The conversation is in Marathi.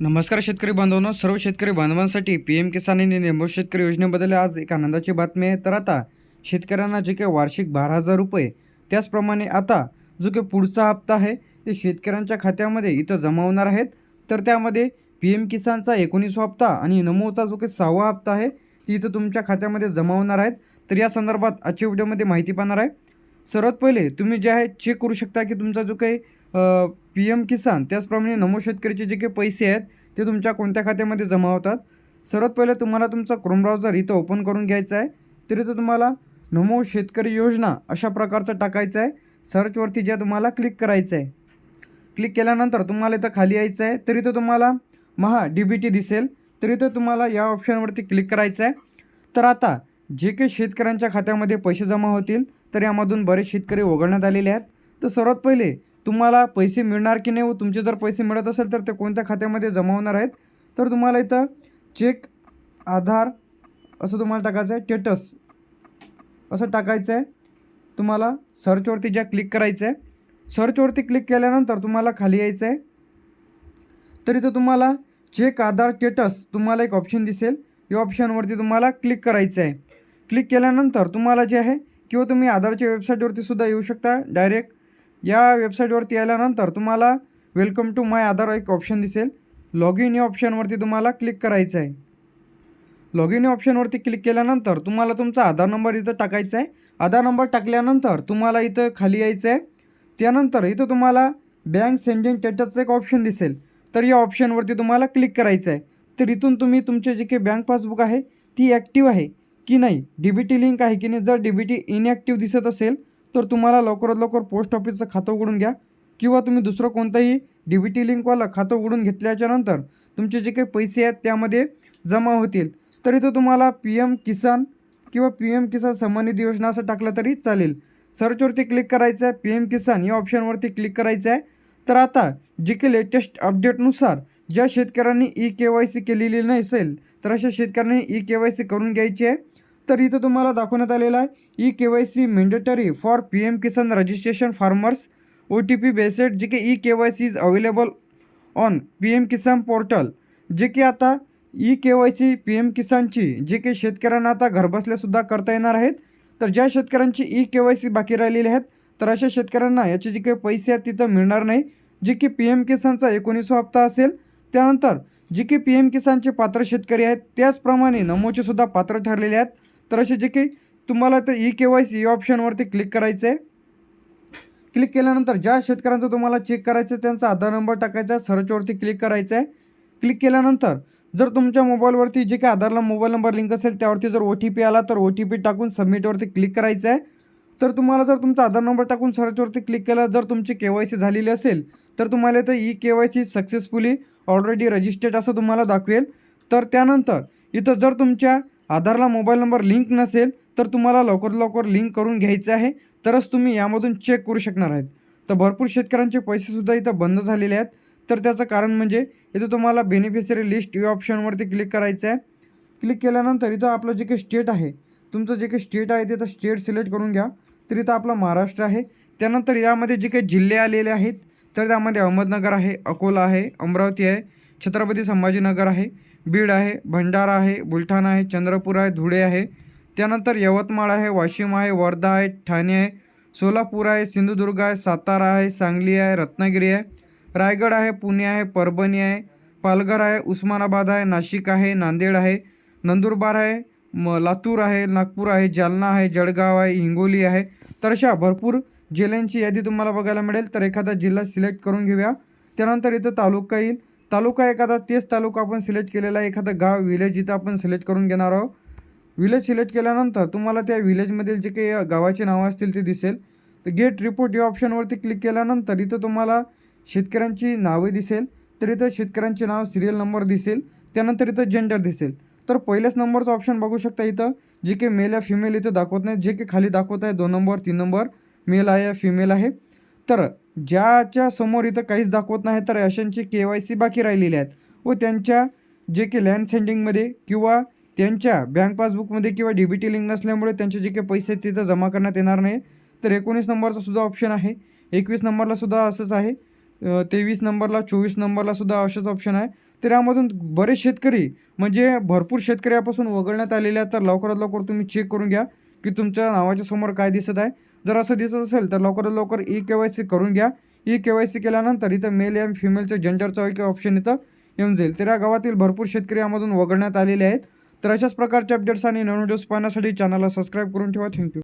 नमस्कार शेतकरी बांधवांनो सर्व शेतकरी बांधवांसाठी पी एम किसान आणि निर्मोळ शेतकरी योजनेबद्दल आज एक आनंदाची बातमी आहे. तर आता शेतकऱ्यांना जे काही वार्षिक बारा हजार रुपये त्याचप्रमाणे आता जो काही पुढचा हप्ता आहे ते शेतकऱ्यांच्या खात्यामध्ये इथं जमा होणार आहेत. तर त्यामध्ये पी एम किसानचा एकोणीसवा हप्ता आणि नमोचा जो काही सहावा हप्ता आहे ती इथं तुमच्या खात्यामध्ये जमा होणार आहेत. तर या संदर्भात आजच्या व्हिडिओमध्ये माहिती पाहणार आहे. सर्वात पहिले तुम्ही जे आहे चेक करू शकता की तुमचा जो काही पी एम किसान त्याचप्रमाणे नमो शेतकरीचे जे काही पैसे आहेत ते तुमच्या कोणत्या खात्यामध्ये जमा होतात? सर्वात पहिले तुम्हाला तुमचा क्रोम ब्राउझर इथं ओपन करून घ्यायचा आहे. तर तो तुम्हाला नमो शेतकरी योजना अशा प्रकारचं टाकायचं आहे. सर्चवरती ज्या तुम्हाला क्लिक करायचं आहे. क्लिक केल्यानंतर तुम्हाला इथं खाली यायचं आहे. तर तो तुम्हाला महा डी बी टी दिसेल. तर तो तुम्हाला या ऑप्शनवरती क्लिक करायचं आहे. तर आता जे काही शेतकऱ्यांच्या खात्यामध्ये पैसे जमा होतील तर यामधून बरेच शेतकरी वगळण्यात आलेले आहेत. तर सर्वात पहिले तुम्हाला पैसे मिळणार की नाही व तुमचे जर पैसे मिळत असेल तर ते कोणत्या खात्यामध्ये जमा होणार आहेत? तर तुम्हाला इथं चेक आधार असं तुम्हाला टाकायचं आहे. टेटस असं टाकायचं आहे. तुम्हाला सर्चवरती ज्या क्लिक करायचं आहे सर्चवरती क्लिक केल्यानंतर तुम्हाला खाली यायचं आहे. तर इथं तुम्हाला चेक आधार टेटस तुम्हाला एक ऑप्शन दिसेल. या ऑप्शनवरती तुम्हाला क्लिक करायचं आहे. क्लिक केल्यानंतर तुम्हाला जे आहे किंवा तुम्ही आधारच्या वेबसाईटवरती सुद्धा येऊ शकता. डायरेक्ट या वेबसाईटवरती आल्यानंतर तुम्हाला वेलकम टू माय आधार एक ऑप्शन दिसेल. लॉग इन या ऑप्शनवरती तुम्हाला क्लिक करायचं आहे. लॉग इन या ऑप्शनवरती क्लिक केल्यानंतर तुम्हाला तुमचा आधार नंबर इथं टाकायचा आहे. आधार नंबर टाकल्यानंतर तुम्हाला इथं खाली यायचं आहे. त्यानंतर इथं तुम्हाला बँक सेंडिंग स्टेटसचं एक ऑप्शन दिसेल. तर या ऑप्शनवरती तुम्हाला क्लिक करायचं आहे. तर इथून तुम्ही तुमचे जे काही बँक पासबुक आहे ती ॲक्टिव्ह आहे की नाही? डी बी टी लिंक आहे की नाही? जर डी बी टी इनॲक्टिव्ह दिसत असेल तर तुम्हाला लवकरात लवकर पोस्ट ऑफिसचं खातं उघडून घ्या. किंवा तुम्ही दुसरं कोणतंही डी बी टी लिंकवालं खातं उघडून घेतल्याच्यानंतर तुमचे जे काही पैसे आहेत त्यामध्ये जमा होतील. तरी तो तुम्हाला पी एम किसान किंवा पी एम किसान सन्मान निधी योजना असं टाकलं तरी चालेल. सर्चवरती क्लिक करायचं आहे. पी एम किसान या ऑप्शनवरती क्लिक करायचं आहे. तर आता जे काही लेटेस्ट अपडेटनुसार ज्या शेतकऱ्यांनी ई के वाय सी केलेली नसेल तर अशा शेतकऱ्यांनी ई के वाय सी करून घ्यायची आहे. तर इथं तुम्हाला दाखवण्यात आलेलं आहे E K Y C mandatory for P M Kisan registration farmers O T P based जे की E K Y C is available on P M Kisan portal जे की आता E K Y C P M किसानची जे काही शेतकऱ्यांना आता घरबसल्यासुद्धा करता येणार आहेत. तर ज्या शेतकऱ्यांची ई के वाय सी बाकी राहिलेली आहेत तर अशा शेतकऱ्यांना याचे जे काही पैसे आहेत तिथं मिळणार नाही. जे की पी एम किसानचा एकोणीसवा हप्ता असेल त्यानंतर जे की पी एम किसानचे पात्र शेतकरी आहेत त्याचप्रमाणे नमोचे सुद्धा पात्र ठरलेले आहेत. तर असे जे काही तुम्हाला तर ई के वाय सी ऑप्शनवरती क्लिक करायचं आहे. क्लिक केल्यानंतर ज्या शेतकऱ्यांचं तुम्हाला चेक करायचं आहे त्यांचा आधार नंबर टाकायचा आहे सर्चवरती क्लिक करायचं आहे. क्लिक केल्यानंतर जर तुमच्या मोबाईलवरती जे काही आधारला मोबाईल नंबर लिंक असेल त्यावरती जर ओ टी पी आला तर ओ टी पी टाकून सबमिटवरती क्लिक करायचं आहे. तर तुम्हाला जर तुमचा आधार नंबर टाकून सर्चवरती क्लिक केला जर तुमची के वाय सी झालेली असेल तर तुम्हाला इथं E K Y C successfully already registered असं तुम्हाला दाखवेल. तर त्यानंतर इथं जर तुमच्या आधारला मोबाईल नंबर लिंक नसेल तर तुम्हाला लवकर लवकर लिंक करून घ्यायचं आहे. तरच तुम्ही यामधून चेक करू शकणार आहेत. तर भरपूर शेतकऱ्यांचे पैसेसुद्धा इथं बंद झालेले आहेत. तर त्याचं कारण म्हणजे इथं तुम्हाला बेनिफिशरी लिस्ट या ऑप्शनवरती क्लिक करायचं आहे. क्लिक केल्यानंतर इथं आपलं जे काही स्टेट आहे तुमचं जे काही स्टेट आहे तिथं स्टेट सिलेक्ट करून घ्या. तर इथं आपलं महाराष्ट्र आहे. त्यानंतर यामध्ये जे काही जिल्हे आलेले आहेत तर त्यामध्ये अहमदनगर आहे अकोला आहे अमरावती आहे छत्रपती संभाजीनगर आहे. बीड आहे भंडारा आहे बुलढाणा आहे चंद्रपूर आहे धुळे आहे. त्यानंतर यवतमाळ आहे वाशिम आहे वर्धा आहे ठाणे आहे सोलापूर आहे सिंधुदुर्ग आहे सातारा आहे सांगली आहे रत्नागिरी आहे. रायगड आहे पुणे आहे परभणी आहे. पालघर आहे उस्मानाबाद आहे नाशिक आहे नांदेड आहे. नंदुरबार आहे म लातूर आहे नागपूर आहे जालना आहे जळगाव आहे हिंगोली आहे. तर अशा भरपूर जिल्ह्यांची यादी तुम्हाला बघायला मिळेल. तर एखादा जिल्हा सिलेक्ट करून घेऊया. त्यानंतर इथं तालुका येईल. तालुका एखादा तेच तालुका आपण सिलेक्ट केलेला आहे एखादं गाव विलेज इथं आपण सिलेक्ट करून घेणार आहोत. विलेज सिलेक्ट केल्यानंतर तुम्हाला त्या विलेजमधील जे काही गावाचे नावं असतील ते दिसेल. तर गेट रिपोर्ट या ऑप्शनवरती क्लिक केल्यानंतर इथं तुम्हाला शेतकऱ्यांची नावे दिसेल. तर इथं शेतकऱ्यांचे नाव सिरियल नंबर दिसेल. त्यानंतर इथं जेंडर दिसेल. तर पहिल्याच नंबरचं ऑप्शन बघू शकता इथं. जे काही मेल या फिमेल इथं दाखवत नाही जे काही खाली दाखवत आहे दोन नंबर तीन नंबर मेल आहे या फिमेल आहे. तर ज्याच्या समोर इथं काहीच दाखवत नाही तर अशांची के वाय सी बाकी राहिलेली आहेत. व त्यांच्या जे की लँड सेंडिंगमध्ये किंवा त्यांच्या बँक पासबुकमध्ये किंवा डी बी टी लिंक नसल्यामुळे त्यांचे जे काही पैसे आहेत तिथं जमा करण्यात येणार नाही. तर एकोणीस नंबरचा सुद्धा ऑप्शन आहे. एकवीस नंबरला सुद्धा असंच आहे. तेवीस नंबरला चोवीस नंबरला सुद्धा असेच ऑप्शन आहे. तर यामधून बरेच शेतकरी म्हणजे भरपूर शेतकऱ्यापासून वगळण्यात आलेले आहेत. तर लवकरात लवकर तुम्ही चेक करून घ्या की तुमच्या नावाच्या समोर काय दिसत आहे. जर असं दिसत असेल तर लवकरात लवकर ई के वाय सी करून घ्या. ई के वाय सी केल्यानंतर इथं मेल या फिमेलचं जेंडरचं एक ऑप्शन इथं येऊन जाईल. तर या गावातील भरपूर शेतकरी यामधून वगळण्यात आलेले आहेत. तर अशाच प्रकारचे अपडेट्स आणि नवीन व्हिडिओज पाहण्यासाठी चॅनलला सबस्क्राईब करून ठेवा. थँक्यू